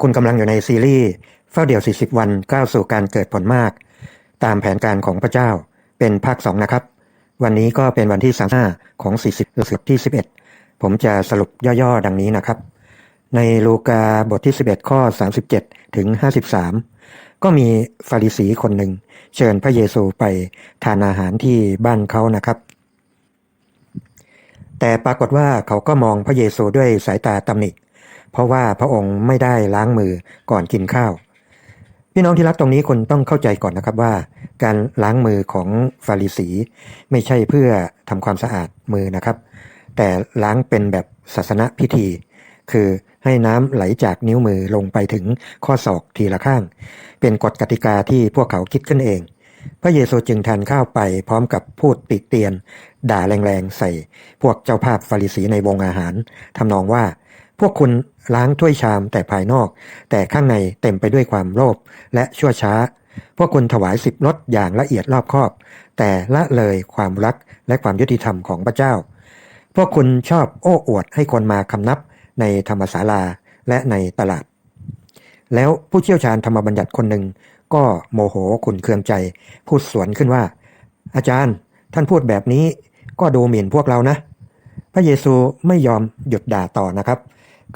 คุณกำลังอยู่ในซีรีส์เฝ้าเดี่ยว 40 วันก้าวสู่การเกิดผลมาก ตามแผนการของพระเจ้าเป็นภาค 2 นะครับ วันนี้ก็เป็นวันที่ 35 ของ 40สุดที่ 11 ผมจะสรุปย่อๆ ดังนี้นะครับ ในลูกาบทที่ 11 ข้อ 37 ถึง 53 ก็มีฟาริสีคนหนึ่ง เชิญพระเยซูไปทานอาหารที่บ้านเขานะครับแต่ปรากฏว่าเขาก็มองพระเยซูด้วยสายตาตำหนิ เพราะว่าพระองค์ไม่ได้ล้างมือก่อนกินข้าว พี่น้องที่รักตรงนี้คุณต้องเข้าใจก่อนนะครับว่า การล้างมือของฟาริสี ไม่ใช่เพื่อทำความสะอาดมือนะครับ แต่ล้างเป็นแบบศาสนพิธี คือให้น้ำไหลจากนิ้วมือลงไปถึงข้อศอกทีละข้าง เป็นกฎกติกาที่พวกเขาคิดขึ้นเองพระเยซูจึงทานข้าวไปพร้อมกับพูดติเตียน ด่าแรงๆใส่ พวกเจ้าภาพฟาริสีในวงอาหารทำนองว่า พวกคุณล้างถ้วยชามแต่ภายนอก แต่ข้างในเต็มไปด้วยความโลภและชั่วช้า พวกคุณถวายสิบรถอย่างละเอียดรอบคอบ แต่ละเลยความรักและความยุติธรรมของพระเจ้า พวกคุณชอบโอ้อวดให้คนมาคำนับในธรรมศาลาและในตลาด แล้วผู้เชี่ยวชาญธรรมบัญญัติคนหนึ่ง ก็โมโหขุนเคืองใจ พูดสวนขึ้นว่า อาจารย์ท่านพูดแบบนี้ก็ดูหมิ่นพวกเรานะ พระเยซูไม่ยอมหยุดด่าต่อนะครับ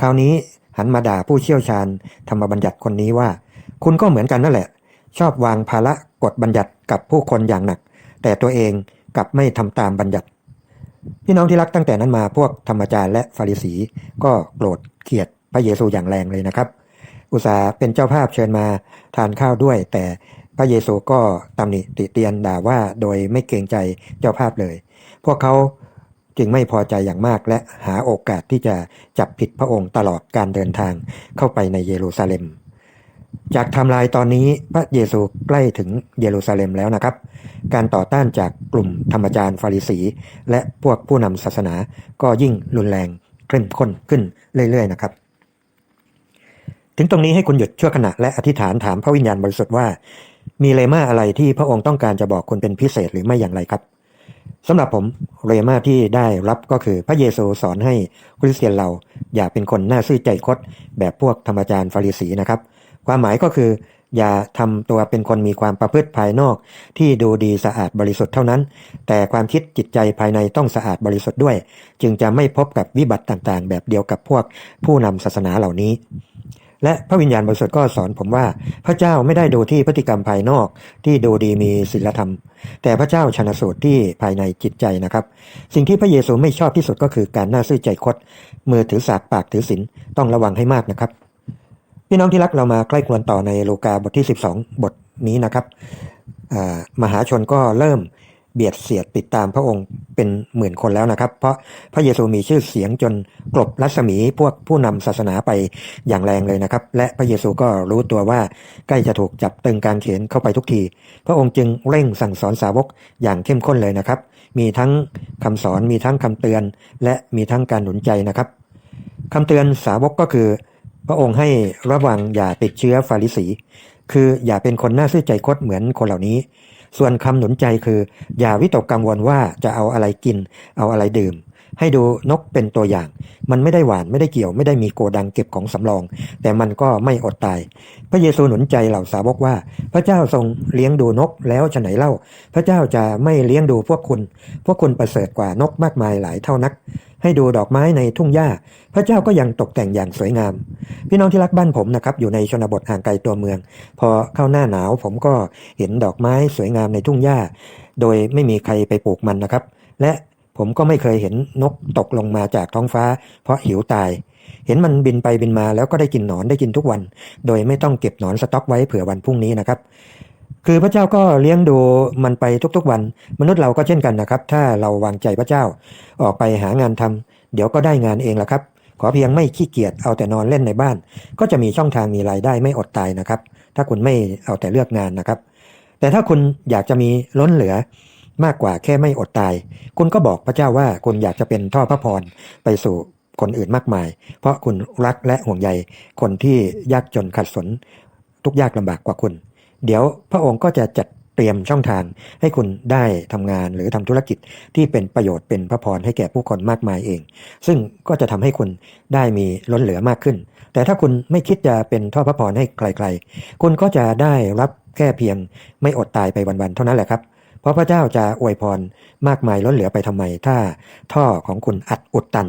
คราวนี้หันมาด่าผู้เชี่ยวชาญธรรมบัญญัติคนนี้ว่า คุณก็เหมือนกันนั่นแหละ ชอบวางภาระกฎบัญญัติกับผู้คนอย่างหนัก แต่ตัวเองกลับไม่ทำตามบัญญัติ พี่น้องที่รักตั้งแต่นั้นมาพวกธรรมจารย์และฟาริสีก็โกรธเกลียดพระเยซูอย่างแรงเลยนะครับ อุตสาเป็นเจ้าภาพเชิญมาทานข้าวด้วย แต่พระเยซูก็ตำหนิติเตียนด่าว่าโดยไม่เกรงใจเจ้าภาพเลย พวกเขา จึงไม่พอใจอย่างมากและหาโอกาสที่จะจับผิดพระองค์ตลอดการเดินทางเข้าไปในเยรูซาเล็ม จากไทำลายตอนนี้พระเยซูใกล้ถึงเยรูซาเล็มแล้วนะครับ การต่อต้านจากกลุ่มธรรมจารย์ฟาริสี และพวกผู้นำศาสนาก็ยิ่งรุนแรงเข้มข้นขึ้นเรื่อยๆนะครับ ถึงตรงนี้ให้คุณหยุดชั่วขณะและอธิษฐานถามพระวิญญาณบริสุทธิ์ว่า มีเลมาอะไรที่พระองค์ต้องการจะบอกคุณเป็นพิเศษหรือไม่อย่างไรครับ สำหรับผมเรมาที่ได้รับก็คือพระเยซูสอนให้คริสเตียนเราอย่าเป็นคนหน้าซื่อใจคดแบบพวกธรรมจารย์ฟาริสีนะครับ ความหมายก็คือ อย่าทำตัวเป็นคนมีความประพฤติภายนอก ที่ดูดีสะอาดบริสุทธิ์เท่านั้น แต่ความคิดจิตใจภายในต้องสะอาดบริสุทธิ์ด้วย จึงจะไม่พบกับวิบัติต่างๆ แบบเดียวกับพวกผู้นำศาสนาเหล่านี้ และพระวิญญาณบริสุทธิ์ก็สอนผมว่า พระเจ้าไม่ได้ดูที่พฤติกรรมภายนอกที่ดูดีมีศีลธรรม แต่พระเจ้าชนะสูตรที่ภายในจิตใจนะครับ สิ่งที่พระเยซูไม่ชอบที่สุดก็คือการหน้าซื่อใจคดมือถือสากปากถือศีลต้องระวังให้มากนะครับพี่น้องที่รักเรามาใกล้ควนต่อในโลกาบทที่ 12 บทนี้นะครับมหาชนก็เริ่ม เบียดเสียดติดตามพระองค์เป็นหมื่นคนแล้วนะครับ เพราะพระเยซูมีชื่อเสียงจนกลบรัศมีพวกผู้นำศาสนาไปอย่างแรงเลยนะครับ และพระเยซูก็รู้ตัวว่าใกล้จะถูกจับตึงการเขนเข้าไปทุกที พระองค์จึงเร่งสั่งสอนสาวกอย่างเข้มข้นเลยนะครับ มีทั้งคำสอนมีทั้งคำเตือน และมีทั้งการหนุนใจนะครับคำเตือนสาวกก็คือ พระองค์ให้ระวังอย่าติดเชื้อฟาริสี คืออย่าเป็นคนหน้าซื่อใจคดเหมือนคนเหล่านี้ ส่วนคำหนุนใจคือ อย่าวิตกกังวลว่าจะเอาอะไรกิน เอาอะไรดื่ม ให้ดูนกเป็นตัวอย่าง มันไม่ได้หวานไม่ได้เกี่ยวไม่ได้มีโกดังเก็บของสำรอง แต่มันก็ไม่อดตาย พระเยซูหนุนใจเหล่าสาวกว่า พระเจ้าทรงเลี้ยงดูนกแล้วฉไหนเล่า พระเจ้าจะไม่เลี้ยงดูพวกคุณ พวกคุณประเสริฐกว่านกมากมายหลายเท่านัก ให้ดูดอกไม้ในทุ่งหญ้า พระเจ้าก็ยังตกแต่งอย่างสวยงาม พี่น้องที่รักบ้านผมนะครับอยู่ในชนบทห่างไกลตัวเมือง พอเข้าหน้าหนาวผมก็เห็นดอกไม้สวยงามในทุ่งหญ้า โดยไม่มีใครไปปลูกมันนะครับ และผมก็ไม่เคยเห็นนกตกลงมาจากท้องฟ้า เพราะหิวตาย เห็นมันบินไปบินมาแล้วก็ได้กินหนอนได้กินทุกวัน โดยไม่ต้องเก็บหนอนสต็อกไว้เผื่อวันพรุ่งนี้นะครับ คือพระเจ้าก็เลี้ยงดูมันไปทุกๆวัน มนุษย์เราก็เช่นกันนะครับ ถ้าเราวางใจพระเจ้า ออกไปหางานทำเดี๋ยวก็ได้งานเองละครับ ขอเพียงไม่ขี้เกียจเอาแต่นอนเล่นในบ้าน ก็จะมีช่องทางมีรายได้ไม่อดตายนะครับ ถ้าคุณไม่เอาแต่เลือกงานนะครับ แต่ถ้าคุณอยากจะมีล้นเหลือมากกว่าแค่ไม่อดตาย คุณก็บอกพระเจ้าว่าคุณอยากจะเป็นท่อพระพรไปสู่คนอื่นมากมาย เพราะคุณรักและห่วงใยคนที่ยากจนขัดสนทุกยากลำบากกว่าคุณ เดี๋ยวพระองค์ก็จะจัดเตรียมช่องทางให้คุณได้ทำงานหรือทำธุรกิจที่เป็นประโยชน์เป็นพระพรให้แก่ผู้คนมากมายเอง ซึ่งก็จะทำให้คุณได้มีล้นเหลือมากขึ้น แต่ถ้าคุณไม่คิดจะเป็นท่อพระพรให้ใครๆ คุณก็จะได้รับแค่เพียงไม่อดตายไปวันๆเท่านั้นแหละครับเพราะพระเจ้าจะอวยพรมากมายล้นเหลือไปทำไม ถ้าท่อของคุณอัดอุดตัน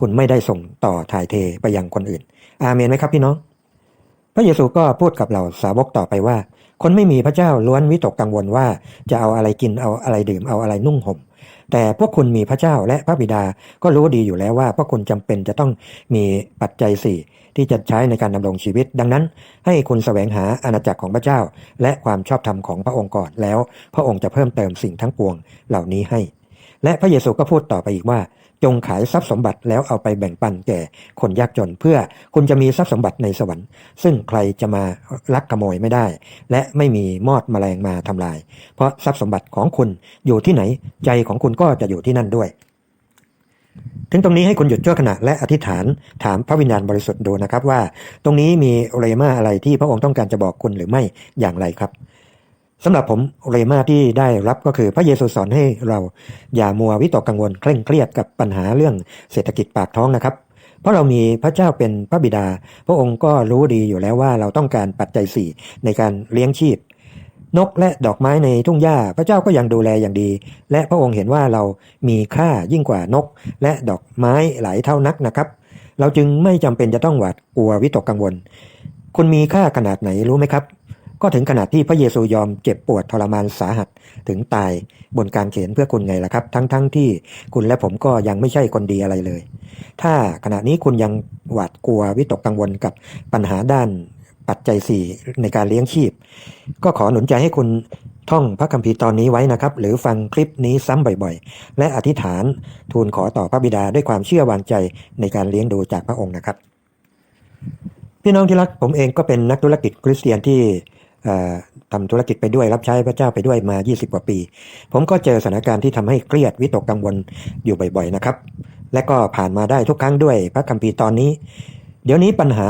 คุณไม่ได้ส่งต่อถ่ายเทไปยังคนอื่น อาเมนไหมครับพี่น้อง พระเยซูก็พูดกับเหล่าสาวกต่อไปว่า คนไม่มีพระเจ้าล้วนวิตกกังวลว่าจะเอาอะไรกินเอาอะไรดื่มเอาอะไรนุ่งห่ม แต่พวกคุณมีพระเจ้าและพระบิดาก็รู้ดีอยู่แล้วว่า พวกคุณจำเป็นจะต้องมีปัจจัยสี่ที่จะใช้ในการดำรงชีวิต ดังนั้น ให้คุณแสวงหาอาณาจักรของพระเจ้า และความชอบธรรมของพระองค์ก่อนแล้ว พระองค์จะเพิ่มเติมสิ่งทั้งปวงเหล่านี้ให้ และพระเยซูก็พูดต่อไปอีกว่า จงขายทรัพย์สมบัติแล้วเอาไปแบ่งปันแก่คนยากจน เพื่อคุณจะมีทรัพย์สมบัติในสวรรค์ ซึ่งใครจะมาลักขโมยไม่ได้ และไม่มีมอดแมลงมาทำลาย เพราะทรัพย์สมบัติของคุณอยู่ที่ไหน ใจของคุณก็จะอยู่ที่นั่นด้วยถึงตรงนี้ให้คุณหยุดชั่วขณะและอธิษฐานถามพระวิญญาณบริสุทธิ์ดูนะครับว่า ตรงนี้มีเรมาอะไรที่พระองค์ต้องการจะบอกคุณหรือไม่อย่างไรครับ สำหรับผมเรมาที่ได้รับก็คือพระเยซูสอนให้เราอย่ามัววิตกกังวลเคร่งเครียดกับปัญหาเรื่องเศรษฐกิจปากท้องนะครับ เพราะเรามีพระเจ้าเป็นพระบิดา พระองค์ก็รู้ดีอยู่แล้วว่าเราต้องการปัจจัยสี่ในการเลี้ยงชีพ นกและดอกไม้ในทุ่งหญ้าพระเจ้าก็ยังดูแลอย่างดี และพระองค์เห็นว่าเรามีค่ายิ่งกว่านก และดอกไม้หลายเท่านักนะครับ เราจึงไม่จำเป็นจะต้องหวาดกลัววิตกกังวล คุณมีค่าขนาดไหนรู้ไหมครับ ก็ถึงขนาดที่พระเยซูยอมเจ็บปวดทรมานสาหัสถึงตายบนการเขียนเพื่อคุณไงล่ะครับ ทั้งๆทที่คุณและผมก็ยังไม่ใช่คนดีอะไรเลย ถ้าขณะนี้คุณยังหวาดกลัววิตกกังวลกับปัญหาด้านปัจจัยสี่ในการเลี้ยงชีพ ก็ขอหนุนใจให้คุณท่องพระคัมภีร์ตอนนี้ไว้นะครับ หรือฟังคลิปนี้ซ้ำบ่อยๆ และอธิษฐานทูลขอต่อพระบิดาด้วยความเชื่อวางใจในการเลี้ยงดูจากพระองค์นะครับ พี่น้องที่รักผมเองก็เป็นนักธุรกิจคริสเตียนที่ ทำธุรกิจไปด้วยรับใช้พระเจ้าไปด้วยมา 20 กว่าปี ผมก็เจอสถานการณ์ที่ทำให้เครียดวิตกกังวลอยู่บ่อยๆนะครับ และก็ผ่านมาได้ทุกครั้งด้วยพระคัมภีร์ตอนนี้ เดี๋ยวนี้ปัญหา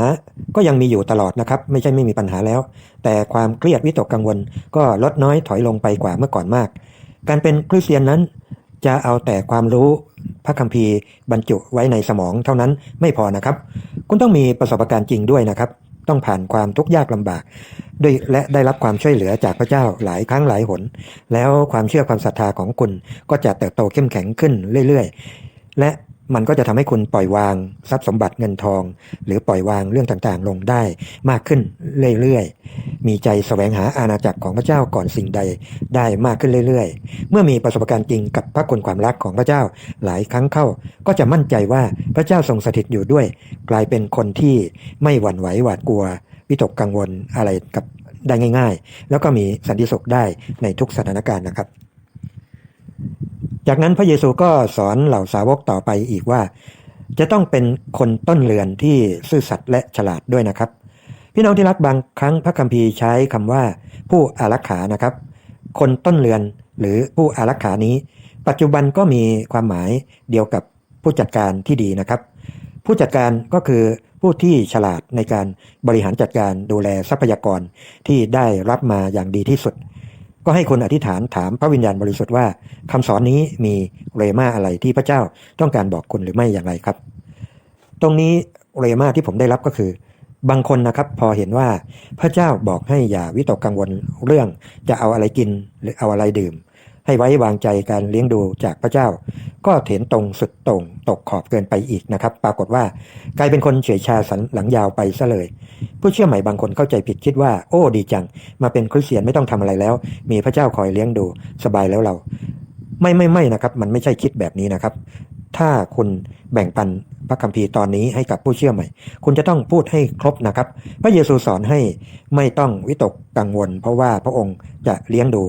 ก็ยังมีอยู่ตลอดนะครับ ไม่ใช่ไม่มีปัญหาแล้ว แต่ความเครียดวิตกกังวล ก็ลดน้อยถอยลงไปกว่าเมื่อก่อนมาก การเป็นคริสเตียนนั้น จะเอาแต่ความรู้พระคัมภีร์บรรจุไว้ในสมองเท่านั้นไม่พอนะครับ คุณต้องมีประสบการณ์จริงด้วยนะครับ ต้องผ่านความทุกข์ยากลำบากด้วยและได้รับความช่วยเหลือจากพระเจ้าหลายครั้งหลายหน แล้วความเชื่อความศรัทธาของคุณก็จะเติบโตเข้มแข็งขึ้นเรื่อยๆ และ มันก็จะทำให้คุณปล่อยวางทรัพย์สมบัติเงินทอง หรือปล่อยวางเรื่องต่างๆ ลงได้มากขึ้นเรื่อยๆ มีใจแสวงหาอาณาจักรของพระเจ้าก่อนสิ่งใดได้มากขึ้นเรื่อยๆ เมื่อมีประสบการณ์จริงกับพระคุณความรักของพระเจ้าหลายครั้งเข้า ก็จะมั่นใจว่าพระเจ้าทรงสถิตอยู่ด้วย กลายเป็นคนที่ไม่หวั่นไหวหวาดกลัววิตกกังวลอะไรกับได้ง่าย ๆ แล้วก็มีสันติสุขได้ในทุกสถานการณ์นะครับ จากนั้นพระเยซูก็สอนเหล่าสาวกต่อไปอีกว่า จะต้องเป็นคนต้นเรือนที่ซื่อสัตย์และฉลาดด้วยนะครับ พี่น้องที่รักบางครั้งพระคัมภีร์ใช้คำว่าผู้อารักขานะครับ คนต้นเรือนหรือผู้อารักขานี้ ปัจจุบันก็มีความหมายเดียวกับผู้จัดการที่ดีนะครับ ผู้จัดการก็คือผู้ที่ฉลาดในการบริหารจัดการดูแลทรัพยากรที่ได้รับมาอย่างดีที่สุด ก็ให้คนอธิษฐานถามพระวิญญาณบริสุทธิ์ว่าคำสอนนี้มีเรมาอะไรที่พระเจ้าต้องการบอกคุณหรือไม่อย่างไรครับ ตรงนี้เรมาที่ผมได้รับก็คือบางคนนะครับพอเห็นว่าพระเจ้าบอกให้อย่าวิตกกังวลเรื่องจะเอาอะไรกินหรือเอาอะไรดื่ม ให้ไว้วางใจการเลี้ยงดูจากพระเจ้า ก็เห็นตรงสุดตรงตกขอบเกินไปอีกนะครับ ปรากฏว่ากลายเป็นคนเฉยชาสันหลังยาวไปซะเลย ผู้เชื่อใหม่บางคนเข้าใจผิดคิดว่า โอ้ดีจัง มาเป็นคริสเตียนไม่ต้องทำอะไรแล้ว มีพระเจ้าคอยเลี้ยงดูสบายแล้วเรา ไม่ไม่ไม่นะครับ มันไม่ใช่คิดแบบนี้นะครับ ถ้าคุณแบ่งปันพระคัมภีร์ตอนนี้ให้กับผู้เชื่อใหม่ คุณจะต้องพูดให้ครบนะครับ พระเยซูสอนให้ไม่ต้องวิตกกังวล เพราะว่าพระองค์จะเลี้ยงดู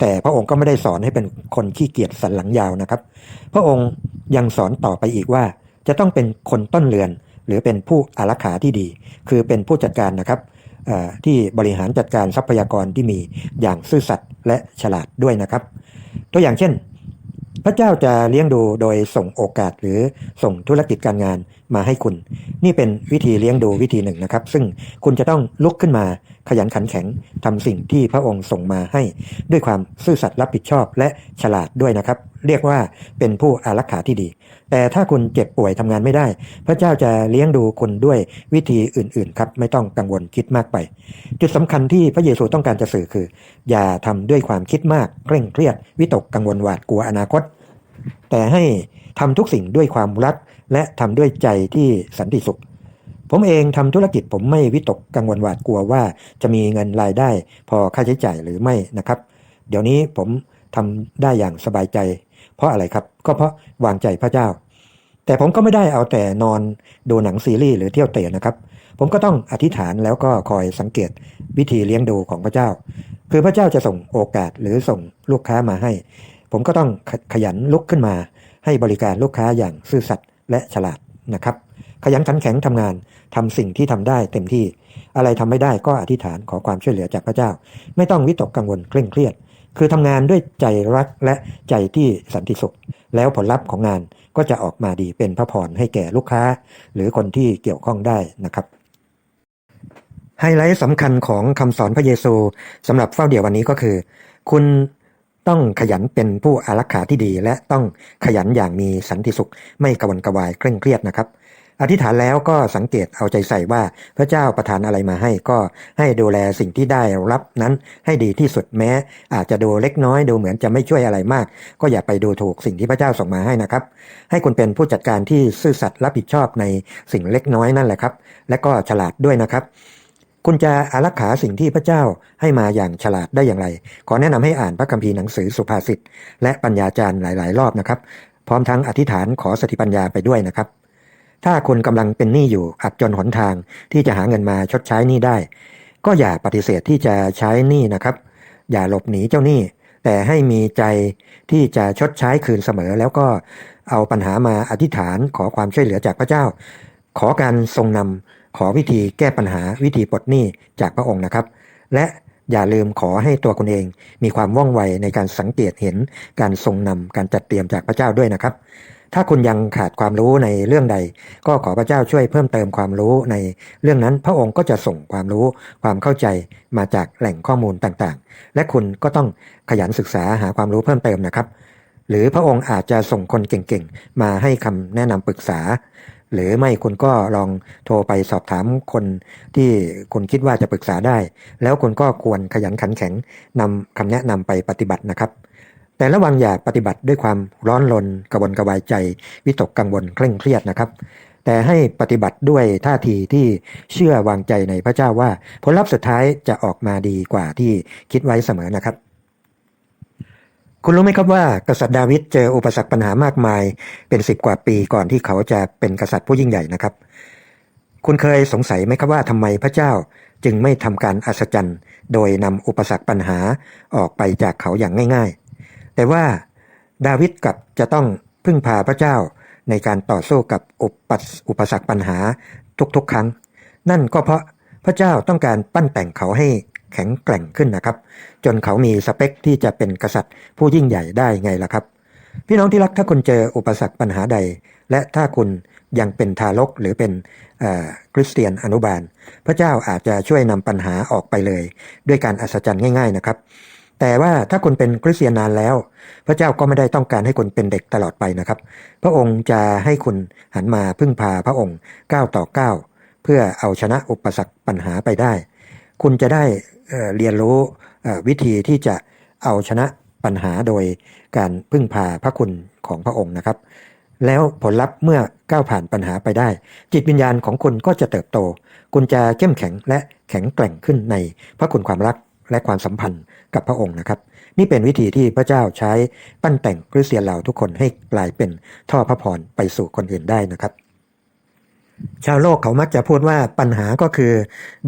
แต่พระองค์ก็ไม่ได้สอนให้เป็นคนขี้เกียจสันหลังยาวนะครับ พระองค์ยังสอนต่อไปอีกว่า จะต้องเป็นคนต้นเรือน หรือเป็นผู้อารักขาที่ดี คือเป็นผู้จัดการนะครับที่บริหารจัดการทรัพยากรที่มีอย่างซื่อสัตย์และฉลาดด้วยนะครับ ตัวอย่างเช่น พระเจ้าจะเลี้ยงดูโดยส่งโอกาสหรือส่งธุรกิจการงาน มาให้คุณ นี่เป็นวิธีเลี้ยงดูวิธีหนึ่งนะครับ ซึ่งคุณจะต้องลุกขึ้นมาขยันขันแข็งทำสิ่งที่พระองค์ส่งมาให้ ด้วยความซื่อสัตย์รับผิดชอบและฉลาดด้วยนะครับ เรียกว่าเป็นผู้อารักขาที่ดี แต่ถ้าคุณเจ็บป่วยทำงานไม่ได้ พระเจ้าจะเลี้ยงดูคุณด้วยวิธีอื่นๆครับไม่ต้องกังวลคิดมากไป จุดสำคัญที่พระเยซูต้องการจะสื่อคือ อย่าทำด้วยความคิดมากเคร่งเครียด วิตกกังวลหวาดกลัวอนาคต แต่ให้ทำทุกสิ่งด้วยความรัก และทำด้วยใจที่สันติสุข ผมเองทำธุรกิจผมไม่วิตกกังวลหวาดกลัวว่าจะมีเงินรายได้ พอค่าใช้จ่ายหรือไม่นะครับ เดี๋ยวนี้ผมทำได้อย่างสบายใจ เพราะอะไรครับ ก็เพราะวางใจพระเจ้า แต่ผมก็ไม่ได้เอาแต่นอนดูหนังซีรีส์หรือเที่ยวเตะนะครับ ผมก็ต้องอธิษฐานแล้วก็คอยสังเกตวิธีเลี้ยงดูของพระเจ้า คือพระเจ้าจะส่งโอกาสหรือส่งลูกค้ามาให้ ผมก็ต้องขขยันลุกขึ้นมา ให้บริการลูกค้าอย่างซื่อสัตย์ และฉลาดนะครับ ขยันขันแข็งทำงานทำสิ่งที่ทำได้เต็มที่ อะไรทำไม่ได้ก็อธิษฐานขอความช่วยเหลือจากพระเจ้า ไม่ต้องวิตกกังวลเคร่งเครียด คือทำงานด้วยใจรักและใจที่สันติสุข แล้วผลลัพธ์ของงานก็จะออกมาดีเป็นพระพรให้แก่ลูกค้า หรือคนที่เกี่ยวข้องได้นะครับไฮไลท์สำคัญของคำสอนพระเยซูสำหรับเฝ้าเดี่ยววันนี้ก็คือ คุณ ต้องขยันเป็นผู้อารักขาที่ดี และต้องขยันอย่างมีสันติสุข ไม่กวนกวายเคร่งเครียดนะครับ อธิษฐานแล้วก็สังเกตเอาใจใส่ว่าพระเจ้าประทานอะไรมาให้ก็ให้ดูแลสิ่งที่ได้รับนั้นให้ดีที่สุดแม้ อาจจะดูเล็กน้อยดูเหมือนจะไม่ช่วยอะไรมาก ก็อย่าไปดูถูกสิ่งที่พระเจ้าส่งมาให้นะครับ ให้คุณเป็นผู้จัดการที่ซื่อสัตย์รับผิดชอบในสิ่งเล็กน้อยนั่นแหละครับ และก็ฉลาดด้วยนะครับ คุณจะอารักขาสิ่งที่พระเจ้าให้มาอย่างฉลาดได้อย่างไร ขอแนะนำให้อ่านพระคัมภีร์หนังสือสุภาษิตและปัญญาจารย์หลาย ๆ รอบนะครับ พร้อมทั้งอธิษฐานขอสติปัญญาไปด้วยนะครับ ถ้าคุณกำลังเป็นหนี้อยู่อับจนหนทางที่จะหาเงินมาชดใช้หนี้ได้ ก็อย่าปฏิเสธที่จะใช้หนี้นะครับ อย่าหลบหนีเจ้าหนี้ แต่ให้มีใจที่จะชดใช้คืนเสมอ แล้วก็เอาปัญหามาอธิษฐานขอความช่วยเหลือจากพระเจ้า ขอการทรงนำ ขอวิธีแก้ปัญหาวิธีปลดหนี้จากพระองค์นะครับ และอย่าลืมขอให้ตัวคุณเองมีความว่องไวในการสังเกตเห็นการทรงนำการจัดเตรียมจากพระเจ้าด้วยนะครับ ถ้าคุณยังขาดความรู้ในเรื่องใด ก็ขอพระเจ้าช่วยเพิ่มเติมความรู้ในเรื่องนั้น พระองค์ก็จะส่งความรู้ความเข้าใจมาจากแหล่งข้อมูลต่างๆ และคุณก็ต้องขยันศึกษาหาความรู้เพิ่มเติมนะครับ หรือพระองค์อาจจะส่งคนเก่งๆ มาให้คำแนะนำปรึกษา หรือไม่คุณก็ลองโทรไปสอบถามคนที่คุณคิดว่าจะปรึกษาได้ แล้วคุณก็ควรขยันขันแข็งนำคำแนะนำไปปฏิบัตินะครับ แต่ระวังอย่าปฏิบัติด้วยความร้อนรนกระวนกระวายใจ วิตกกังวลเคร่งเครียดนะครับ แต่ให้ปฏิบัติด้วยท่าทีที่เชื่อวางใจในพระเจ้าว่า ผลลัพธ์สุดท้ายจะออกมาดีกว่าที่คิดไว้เสมอนะครับ คุณรู้ไหมครับว่ากษัตริย์ดาวิดเจออุปสรรคปัญหามากมายเป็นสิบกว่าปีก่อนที่เขาจะเป็นกษัตริย์ผู้ยิ่งใหญ่นะครับ คุณเคยสงสัยไหมครับว่าทำไมพระเจ้าจึงไม่ทำการอัศจรรย์ โดยนำอุปสรรคปัญหาออกไปจากเขาอย่างง่าย ๆ แต่ว่าดาวิดกับจะต้องพึ่งพาพระเจ้าในการต่อสู้กับอุปสอุปสรรคปัญหาทุกๆ ครั้ง นั่นก็เพราะพระเจ้าต้องการปั้นแต่งเขาให้ แข็งแกร่งขึ้นนะครับ จนเขามีสเปคที่จะเป็นกษัตริย์ ผู้ยิ่งใหญ่ได้ไงล่ะครับ พี่น้องที่รักถ้าคุณเจออุปสรรคปัญหาใด และถ้าคุณยังเป็นทารกหรือเป็นคริสเตียนอนุบาล พระเจ้าอาจจะช่วยนำปัญหาออกไปเลย ด้วยการอัศจรรย์ง่าย ๆนะครับ แต่ว่าถ้าคุณเป็นคริสเตียนนานแล้ว พระเจ้าก็ไม่ได้ต้องการให้คุณเป็นเด็กตลอดไปนะครับ พระองค์จะให้คุณหันมาพึ่งพาพระองค์ก้าวต่อก้าวเพื่อเอาชนะอุปสรรคปัญหาไปได้ คุณจะได้เรียนรู้วิธีที่จะเอาชนะปัญหาโดยการพึ่งพาพระคุณของพระองค์นะครับ แล้วผลลัพธ์เมื่อก้าวผ่านปัญหาไปได้ จิตวิญญาณของคุณก็จะเติบโต คุณจะเข้มแข็งและแข็งแกร่งขึ้นในพระคุณความรักและความสัมพันธ์กับพระองค์นะครับ นี่เป็นวิธีที่พระเจ้าใช้ปั้นแต่งคริสเตียนเราทุกคนให้กลายเป็นท่อพระพรไปสู่คนอื่นได้นะครับ ชาวโลกเขามักจะพูดว่าปัญหาก็คือ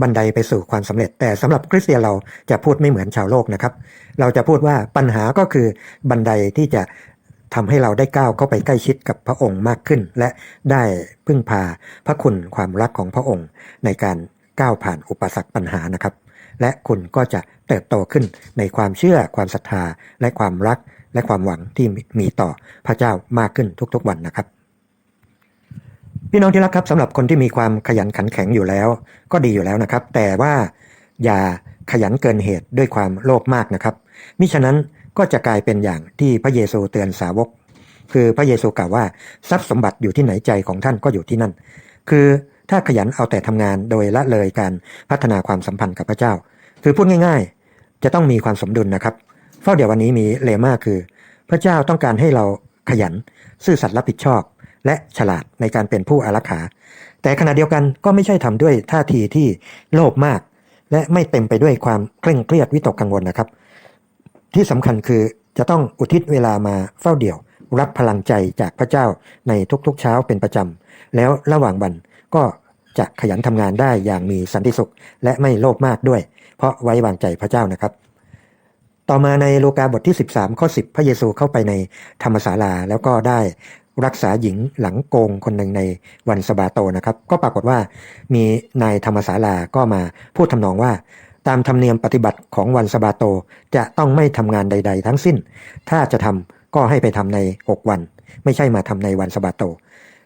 บันไดไปสู่ความสำเร็จ แต่สำหรับคริสเตียนเราจะพูดไม่เหมือนชาวโลกนะครับ เราจะพูดว่าปัญหาก็คือบันไดที่จะทำให้เราได้ก้าวเข้าไปใกล้ชิดกับพระองค์มากขึ้น และได้พึ่งพาพระคุณความรักของพระองค์ ในการก้าวผ่านอุปสรรคปัญหานะครับ และคุณก็จะเติบโตขึ้นในความเชื่อความศรัทธาและความรักและความหวังที่มีต่อพระเจ้ามากขึ้นทุกๆวันนะครับ พี่น้องที่รักครับสำหรับคนที่มีความขยันขันแข็งอยู่แล้ว ก็ดีอยู่แล้วนะครับ แต่ว่าอย่าขยันเกินเหตุด้วยความโลภมากนะครับ มิฉะนั้นก็จะกลายเป็นอย่างที่พระเยซูเตือนสาวก คือพระเยซูกล่าวว่าทรัพย์สมบัติอยู่ที่ไหนใจของท่านก็อยู่ที่นั่น คือถ้าขยันเอาแต่ทำงานโดยละเลยการพัฒนาความสัมพันธ์กับพระเจ้า คือพูดง่าย ๆ จะต้องมีความสมดุลนะครับเฝ้าเดี๋ยววันนี้มีเลมาคือ พระเจ้าต้องการให้เราขยัน ซื่อสัตย์รับผิดชอบ และฉลาดในการเป็นผู้อารักขา แต่ขณะเดียวกันก็ไม่ใช่ทำด้วยท่าทีที่โลภมาก และไม่เต็มไปด้วยความเคร่งเครียดวิตกกังวลนะครับ ที่สำคัญคือจะต้องอุทิศเวลามาเฝ้าเดี่ยว รับพลังใจจากพระเจ้าในทุกๆเช้าเป็นประจำแล้วระหว่างวันก็จะขยันทำงานได้อย่างมีสันติสุข และไม่โลภมากด้วย เพราะไว้วางใจพระเจ้านะครับ ต่อมาในโลกาบทที่ 13 ข้อ 10 พระเยซูเข้าไปในธรรมศาลาแล้วก็ได้ รักษาหญิงหลังโกงคนหนึ่งในวันสบาโตนะครับ ก็ปรากฏว่ามีนายธรรมศาลาก็มาพูดทำนองว่า ตามธรรมเนียมปฏิบัติของวันสบาโตจะต้องไม่ทำงานใด ๆ ทั้งสิ้น ถ้าจะทำก็ให้ไปทำใน 6 วัน ไม่ใช่มาทำในวันสบาโต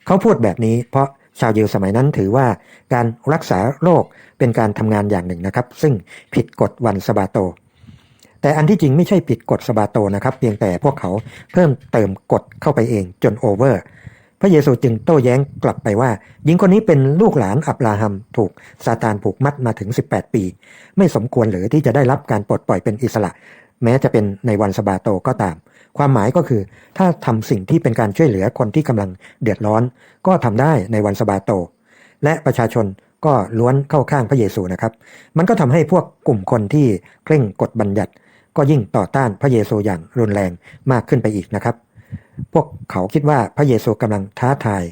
เขาพูดแบบนี้เพราะชาวยิวสมัยนั้นถือว่าการรักษาโรคเป็นการทำงานอย่างหนึ่งนะครับ ซึ่งผิดกฎวันสบาโต แต่อันที่จริงไม่ใช่ผิดกฎสบาโตนะครับ เพียงแต่พวกเขาเพิ่มเติมกฎเข้าไปเองจนโอเวอร์ พระเยซูจึงโต้แย้งกลับไปว่าหญิงคนนี้เป็นลูกหลานอับราฮัมถูกซาตานผูกมัดมาถึง 18 ปี ไม่สมควรหรือที่จะได้รับการปลดปล่อยเป็นอิสระ แม้จะเป็นในวันสบาโตก็ตาม ความหมายก็คือถ้าทำสิ่งที่เป็นการช่วยเหลือคนที่กำลังเดือดร้อน ก็ทำได้ในวันสบาโต และประชาชนก็ล้วนเข้าข้างพระเยซูนะครับ มันก็ทำให้พวกกลุ่มคนที่เคร่งกฎบัญญัติ ก็ยิ่งต่อต้านพระเยซูอย่างรุนแรงมากขึ้นไปอีกนะครับ พวกเขาคิดว่าพระเยซูกำลังท้าทาย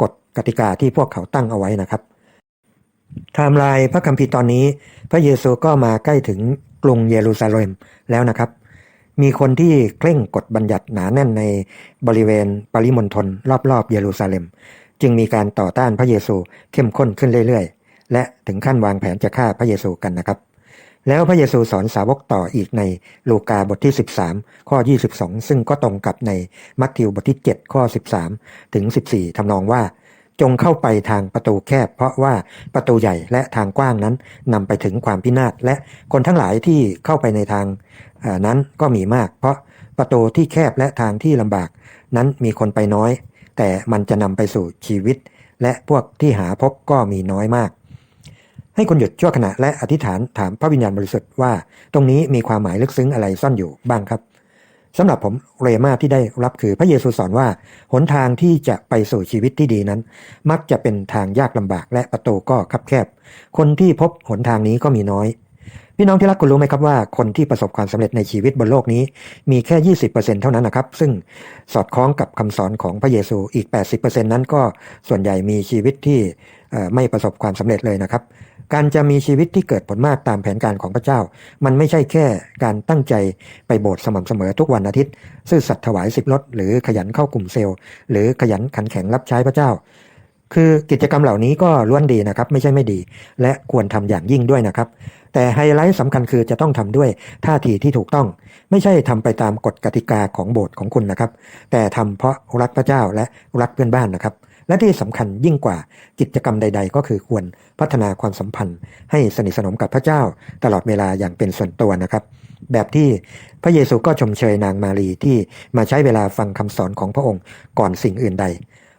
กฎกติกาที่พวกเขาตั้งเอาไว้นะครับไทม์ไลน์พระคัมภีร์ตอนนี้ พระเยซูก็มาใกล้ถึงกรุงเยรูซาเล็มแล้วนะครับ มีคนที่เคร่งกฎบัญญัติหนาแน่นในบริเวณปริมณฑลรอบๆ เยรูซาเล็ม จึงมีการต่อต้านพระเยซูเข้มข้นขึ้นเรื่อยๆ และถึงขั้นวางแผนจะฆ่าพระเยซูกันนะครับ แล้วพระเยซูสอนสาวกต่ออีกในลูกาบทที่ 13 ข้อ 22 ซึ่งก็ตรงกับในมัทธิวบทที่ 7 ข้อ 13 ถึง 14ทำนองว่า จงเข้าไปทางประตูแคบ เพราะว่าประตูใหญ่และทางกว้างนั้นนำไปถึงความพินาศและคนทั้งหลายที่เข้าไปในทางนั้นก็มีมาก เพราะประตูที่แคบและทางที่ลำบาก นั้นมีคนไปน้อย แต่มันจะนำไปสู่ชีวิต และพวกที่หาพบก็มีน้อยมาก ให้คนหยุดชั่วขณะและอธิษฐานถามพระวิญญาณบริสุทธิ์ว่า ตรงนี้มีความหมายลึกซึ้งอะไรซ่อนอยู่บ้างครับสำหรับผมเรมาที่ได้รับคือพระเยซูสอนว่า หนทางที่จะไปสู่ชีวิตที่ดีนั้น มักจะเป็นทางยากลำบากและประตูก็คับแคบ คนที่พบหนทางนี้ก็มีน้อย พี่น้องที่รักคุณรู้ไหมครับว่า คนที่ประสบความสำเร็จในชีวิตบนโลกนี้ มีแค่ 20%เท่านั้นนะครับ ซึ่งสอดคล้องกับคำสอนของพระเยซูอีก 80%นั้นก็ส่วนใหญ่มีชีวิตที่ไม่ประสบความสำเร็จเลยนะครับ การจะมีชีวิตที่เกิดผลมากตามแผนการของพระเจ้า มันไม่ใช่แค่การตั้งใจไปโบสถ์สม่ำเสมอทุกวันอาทิตย์ ซื่อสัตย์ถวายสิบลดหรือขยันเข้ากลุ่มเซลล์ หรือขยันขันแข็งรับใช้พระเจ้า คือกิจกรรมเหล่านี้ก็ล้วนดีนะครับ ไม่ใช่ไม่ดี และควรทำอย่างยิ่งด้วยนะครับ แต่ไฮไลท์สำคัญคือจะต้องทำด้วยท่าทีที่ถูกต้อง ไม่ใช่ทำไปตามกฎกติกาของโบสถ์ของคุณนะครับ แต่ทำเพราะรักพระเจ้าและรักเพื่อนบ้านนะครับ และที่สำคัญยิ่งกว่ากิจกรรมใด ๆ ก็คือควรพัฒนาความสัมพันธ์ ให้สนิทสนมกับพระเจ้า ตลอดเวลาอย่างเป็นส่วนตัวนะครับ แบบที่พระเยซูก็ชมเชยนางมารีที่มาใช้เวลาฟังคำสอนของพระองค์ก่อนสิ่งอื่นใด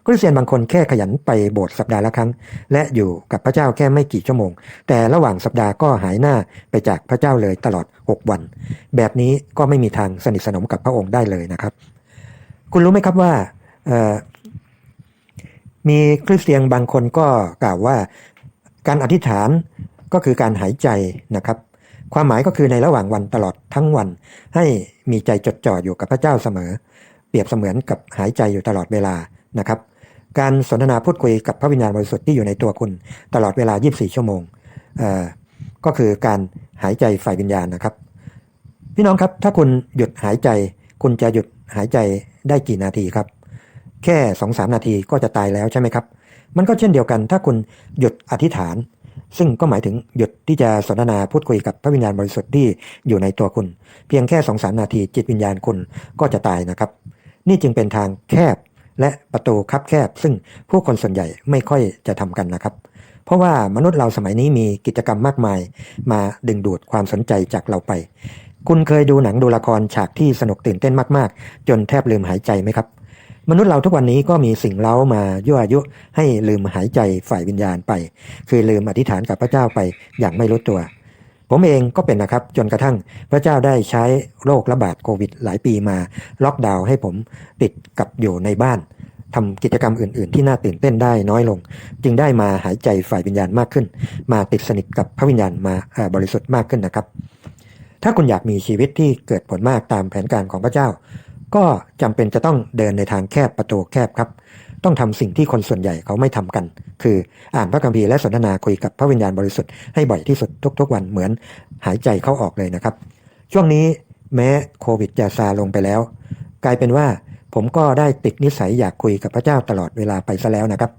คริสเตียนบางคนแค่ขยันไปโบสถ์สัปดาห์ละครั้ง และอยู่กับพระเจ้าแค่ไม่กี่ชั่วโมง แต่ระหว่างสัปดาห์ก็หายหน้าไปจากพระเจ้าเลยตลอด 6 วัน แบบนี้ก็ไม่มีทางสนิทสนมกับพระองค์ได้เลยนะครับ คุณรู้ไหมครับว่า มีคริสเตียนบางคนก็กล่าวว่าการอธิษฐานก็คือการหายใจนะครับ ความหมายก็คือในระหว่างวันตลอดทั้งวัน ให้มีใจจดจ่ออยู่กับพระเจ้าเสมอ เปรียบเสมือนกับหายใจอยู่ตลอดเวลานะครับ การสนทนาพูดคุยกับพระวิญญาณบริสุทธิ์ที่อยู่ในตัวคุณ ตลอดเวลา 24 ชั่วโมงเอ่อก็คือการหายใจฝ่ายวิญญาณนะครับ พี่น้องครับถ้าคุณหยุดหายใจ คุณจะหยุดหายใจได้กี่นาทีครับ แค่สองสามนาทีก็จะตายแล้วใช่ไหมครับ มันก็เช่นเดียวกัน ถ้าคุณหยุดอธิษฐาน ซึ่งก็หมายถึงหยุดที่จะสนทนาพูดคุยกับพระวิญญาณบริสุทธิ์ที่อยู่ในตัวคุณ เพียงแค่สองสามนาทีจิตวิญญาณคุณก็จะตายนะครับ นี่จึงเป็นทางแคบและประตูคับแคบ ซึ่งผู้คนส่วนใหญ่ไม่ค่อยจะทำกันนะครับ เพราะว่ามนุษย์เราสมัยนี้มีกิจกรรมมากมาย มาดึงดูดความสนใจจากเราไป คุณเคยดูหนังดูละครฉากที่สนุกตื่นเต้นมาก ๆ จนแทบลืมหายใจไหมครับ มนุษย์เราทุกวันนี้ก็มีสิ่งเล้ามายั่วยุให้ลืมหายใจฝ่ายวิญญาณไป คือลืมอธิษฐานกับพระเจ้าไปอย่างไม่รู้ตัว ผมเองก็เป็นนะครับจนกระทั่งพระเจ้าได้ใช้โรคระบาดโควิด หลายปีมา ล็อกดาวน์ให้ผมติดกับอยู่ในบ้านทำกิจกรรมอื่น ๆ ที่น่าตื่นเต้นได้น้อยลง จึงได้มาหายใจฝ่ายวิญญาณมากขึ้น มาติดสนิทกับพระวิญญาณมาบริสุทธิ์มากขึ้นนะครับ ถ้าคุณอยากมีชีวิตที่เกิดผลมากตามแผนการของพระเจ้า ก็จำเป็นจะต้องเดินในทางแคบประตูแคบครับ ต้องทำสิ่งที่คนส่วนใหญ่เขาไม่ทำกัน คืออ่านพระคัมภีร์และสนทนาคุยกับพระวิญญาณบริสุทธิ์ให้บ่อยที่สุดทุก ๆ วันเหมือนหายใจเข้าออกเลยนะครับ ช่วงนี้แม้โควิดจะซาลงไปแล้ว กลายเป็นว่า ผมก็ได้ติดนิสัยอยากคุยกับพระเจ้าตลอดเวลาไปซะแล้วนะครับ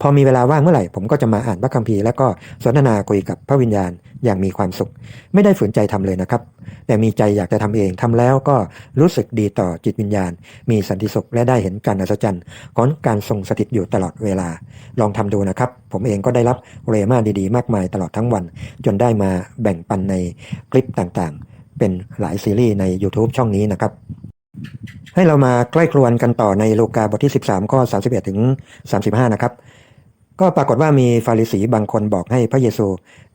พอมีเวลาว่างเมื่อไหร่ ผมก็จะมาอ่านพระคัมภีร์แล้วก็สนทนาคุยกับพระวิญญาณอย่างมีความสุข ไม่ได้ฝืนใจทำเลยนะครับ แต่มีใจอยากจะทำเองทำแล้วก็รู้สึกดีต่อจิตวิญญาณ มีสันติสุขและได้เห็นการอัศจรรย์ของการทรงสถิตอยู่ตลอดเวลา ลองทำดูนะครับ ผมเองก็ได้รับเรมาดีๆ มากมายตลอดทั้งวัน จนได้มาแบ่งปันในคลิปต่างๆ เป็นหลายซีรีส์ใน YouTube ช่องนี้นะครับ ให้เรามาใกล้ครวนกันต่อในลูกาบทที่ 13 ข้อ 31 ถึง 35 นะครับ ก็ปรากฏว่ามีฟาริสีบางคนบอกให้พระเยซู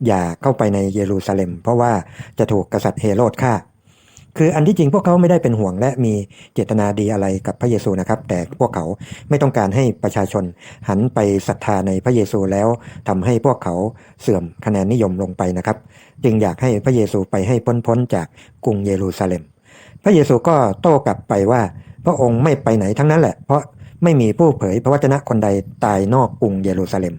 อย่าเข้าไปในเยรูซาเล็ม เพราะว่าจะถูกกษัตริย์เฮโรดฆ่า คืออันที่จริงพวกเขาไม่ได้เป็นห่วงและมีเจตนาดีอะไรกับพระเยซูนะครับ แต่พวกเขาไม่ต้องการให้ประชาชนหันไปศรัทธาในพระเยซูแล้วทำให้พวกเขาเสื่อมคะแนนนิยมลงไปนะครับ จึงอยากให้พระเยซูไปให้พ้นๆจากกรุงเยรูซาเล็ม พระเยซูก็โต้กลับไปว่า พระองค์ไม่ไปไหนทั้งนั้นแหละ เพราะไม่มีผู้เผยพระวจนะคนใดตายนอกกรุงเยรูซาเล็ม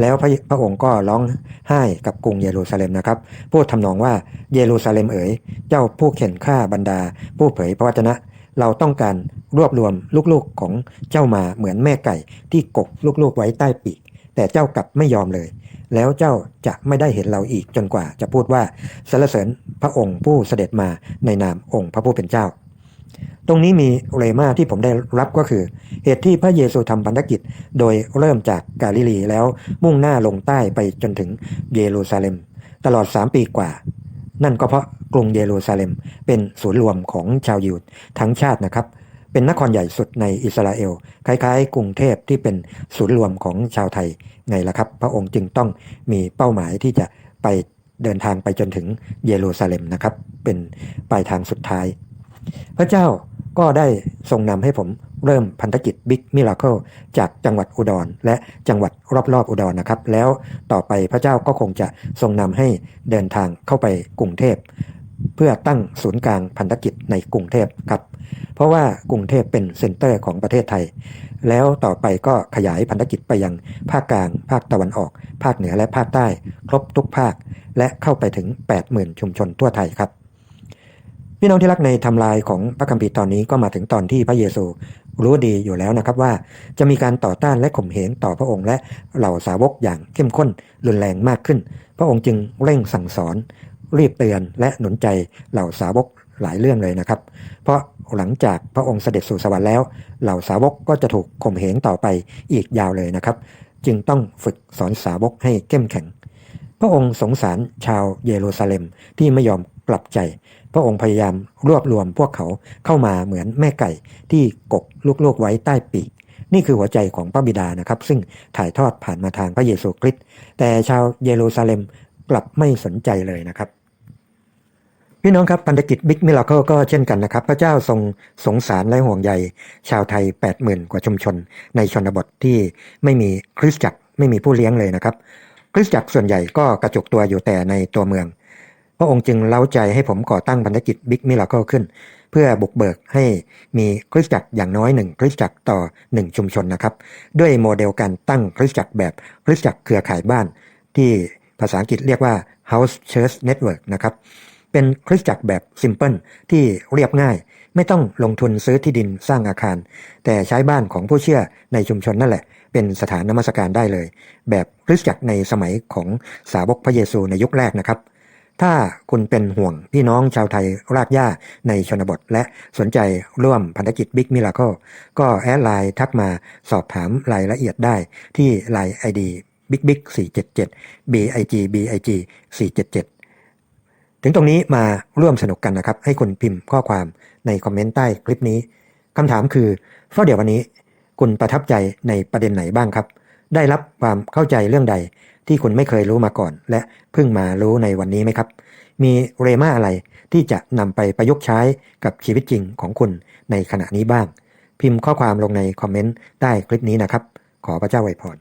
แล้วพระพระองค์ก็ร้องไห้กับกรุงเยรูซาเล็มนะครับ พูดทำนองว่าเยรูซาเล็มเอ๋ย เจ้าผู้เข็นฆ่าบรรดา ผู้เผยพระวจนะ เราต้องการรวบรวมลูกๆของเจ้ามาเหมือนแม่ไก่ที่กกลูกๆไว้ใต้ปีก แต่เจ้ากลับไม่ยอมเลย แล้วเจ้าจะไม่ได้เห็นเราอีกจนกว่าจะพูดว่าสรรเสริญพระองค์ผู้เสด็จมาในนามองค์พระผู้เป็นเจ้า ตรงนี้มีเรมาที่ผมได้รับก็คือ เหตุที่พระเยซูทำพันธกิจ โดยเริ่มจากกาลิลีแล้วมุ่งหน้าลงใต้ไปจนถึงเยรูซาเล็ม ตลอด3ปีกว่า นั่นก็เพราะกรุงเยรูซาเล็ม เป็นศูนย์รวมของชาวยิวทั้งชาตินะครับ เป็นนครใหญ่สุดในอิสราเอล คล้ายๆ กรุงเทพที่เป็นศูนย์รวมของชาวไทยไงล่ะครับ พระองค์จึงต้องมีเป้าหมายที่จะไปเดินทางไปจนถึงเยรูซาเล็มนะครับ เป็นปลายทางสุดท้าย พระเจ้าก็ได้ทรงนำให้ผมเริ่มพันธกิจบิ๊กมิราเคิลจากจังหวัดอุดร และจังหวัดรอบๆอุดรนะครับ แล้วต่อไปพระเจ้าก็คงจะทรงนำให้เดินทางเข้าไปกรุงเทพ เพื่อตั้งศูนย์กลางพันธกิจในกรุงเทพครับ เพราะว่ากรุงเทพเป็นเซ็นเตอร์ของประเทศไทย แล้วต่อไปก็ขยายพันธกิจไปยังภาคกลาง ภาคตะวันออก ภาคเหนือและภาคใต้ ครบทุกภาค และเข้าไปถึง 80,000 ชุมชนทั่วไทยครับพี่น้องที่รักในทำลายของพระคัมภีร์ตอนนี้ก็มาถึงตอนที่พระเยซูรู้ดีอยู่แล้วนะครับว่าจะมีการต่อต้านและข่มเหงต่อพระองค์และเหล่าสาวกอย่างเข้มข้นรุนแรงมากขึ้น พระองค์จึงเร่งสั่งสอน รีบเตือนและหนุนใจเหล่าสาวก หลายเรื่องเลยนะครับ เพราะหลังจากพระองค์เสด็จสู่สวรรค์แล้ว เหล่าสาวกก็จะถูกข่มเหงต่อไปอีกยาวเลยนะครับ จึงต้องฝึกสอนสาวกให้เข้มแข็ง พระองค์สงสารชาวเยรูซาเล็มที่ไม่ยอมกลับใจ พระองค์พยายามรวบรวมพวกเขาเข้ามาเหมือนแม่ไก่ที่กกลูกๆไว้ใต้ปีกนี่คือหัวใจของพระบิดานะครับ ซึ่งถ่ายทอดผ่านมาทางพระเยซูคริสต์แต่ชาวเยรูซาเล็มกลับไม่สนใจเลยนะครับ พี่น้องครับพันธกิจบิ๊กมิล a เคิลก็เช่นกันนะครับ พระเจ้าทรงสงสารและห่วงใยชาวไทย 80,000 กว่าชุมชน ในชนบทที่ไม่มีคริสตจักรไม่มีผู้เลี้ยงเลยนะครับ คริสตจักรส่วนใหญ่ก็กระจุกตัวอยู่แต่ในตัวเมือง พระองค์จึงเล้าใจให้ผมก่อตั้งพันธกิจบิ๊กมิล a เคิลขึ้น เพื่อบุกเบิกให้มีคริสตจักรอย่างน้อยหนึ่งคริสตจักรต่อหนึ่งชุมชนนะครับ ด้วยโมเดลการตั้งคริสตจักรแบบคริสตจักรเครือข่ายบ้าน ที่ภาษาอังกฤษเรียกว่า House Church Network นะครับ เป็นคริสตจักรแบบซิมเพิลที่เรียบง่าย ไม่ต้องลงทุนซื้อที่ดินสร้างอาคาร แต่ใช้บ้านของผู้เชื่อในชุมชนนั่นแหละ เป็นสถานนมัสการได้เลย แบบคริสตจักรในสมัยของสาวกพระเยซูในยุคแรกนะครับ ถ้าคุณเป็นห่วงพี่น้องชาวไทยรากหญ้าในชนบท และสนใจร่วมพันธกิจบิ๊กมิล a เคิลก็แอดไลน์ทักมาสอบถามรายละเอียดได้ที่ไลน์ ID บิ๊กบิ๊ก477 big big 477 ถึงตรงนี้มาร่วมสนุกกันนะครับ ให้คุณพิมพ์ข้อความในคอมเมนต์ใต้คลิปนี้คำถามคือเฝ้าเดี๋ยววันนี้ คุณประทับใจในประเด็นไหนบ้างครับ ได้รับความเข้าใจเรื่องใดที่คุณไม่เคยรู้มาก่อน และเพิ่งมารู้ในวันนี้ไหมครับ มีเรมาอะไรที่จะนำไปประยุกต์ใช้กับชีวิตจริงของคุณในขณะนี้บ้าง พิมพ์ข้อความลงในคอมเมนต์ใต้คลิปนี้นะครับ ขอพระเจ้าอวยพร